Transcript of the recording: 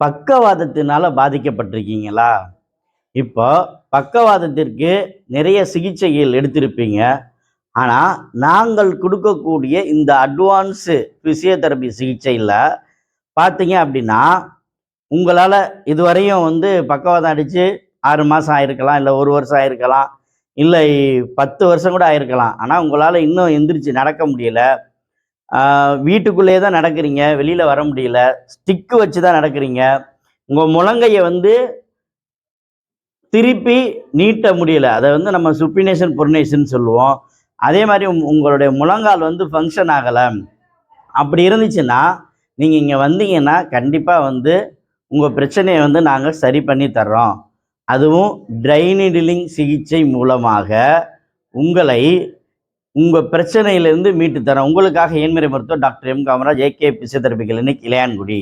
பக்கவாதத்தினால பாதிக்கப்பட்டிருக்கீங்களா? இப்போ பக்கவாதத்திற்கு நிறைய சிகிச்சைகள் எடுத்திருப்பீங்க. ஆனால் நாங்கள் கொடுக்கக்கூடிய இந்த அட்வான்ஸு ஃபிசியோதெரபி சிகிச்சையில் பார்த்தீங்க அப்படின்னா உங்களால் இதுவரையும் வந்து பக்கவாதம் அடித்து ஆறு மாதம் ஆயிருக்கலாம் இல்லை ஒரு வருஷம் ஆயிருக்கலாம் இல்லை பத்து வருஷம் கூட ஆயிருக்கலாம். ஆனால் உங்களால் இன்னும் எந்திரிச்சு நடக்க முடியல. வீட்டுக்குள்ளேயே தான் நடக்கிறீங்க. வெளியில் வர முடியல. ஸ்டிக்கு வச்சு தான் நடக்கிறீங்க. உங்கள் முழங்கையை வந்து திருப்பி நீட்ட முடியல. அதை வந்து நம்ம சுப்பினேஷன் புர்னேஷன் சொல்லுவோம். அதே மாதிரி உங்களுடைய முழங்கால் வந்து ஃபங்க்ஷன் ஆகலை. அப்படி இருந்துச்சுன்னா நீங்கள் இங்கே வந்தீங்கன்னா கண்டிப்பாக வந்து உங்கள் பிரச்சனையை வந்து நாங்கள் சரி பண்ணி தர்றோம். அதுவும் ட்ரைனிடிலிங் சிகிச்சை மூலமாக உங்களை உங்கள் பிரச்சனையிலிருந்து மீட்டு தரேன். உங்களுக்காக ஏன்மறை மருத்துவர் doctor M Kamaraj A K physiotherapy clinic Ilayangudi.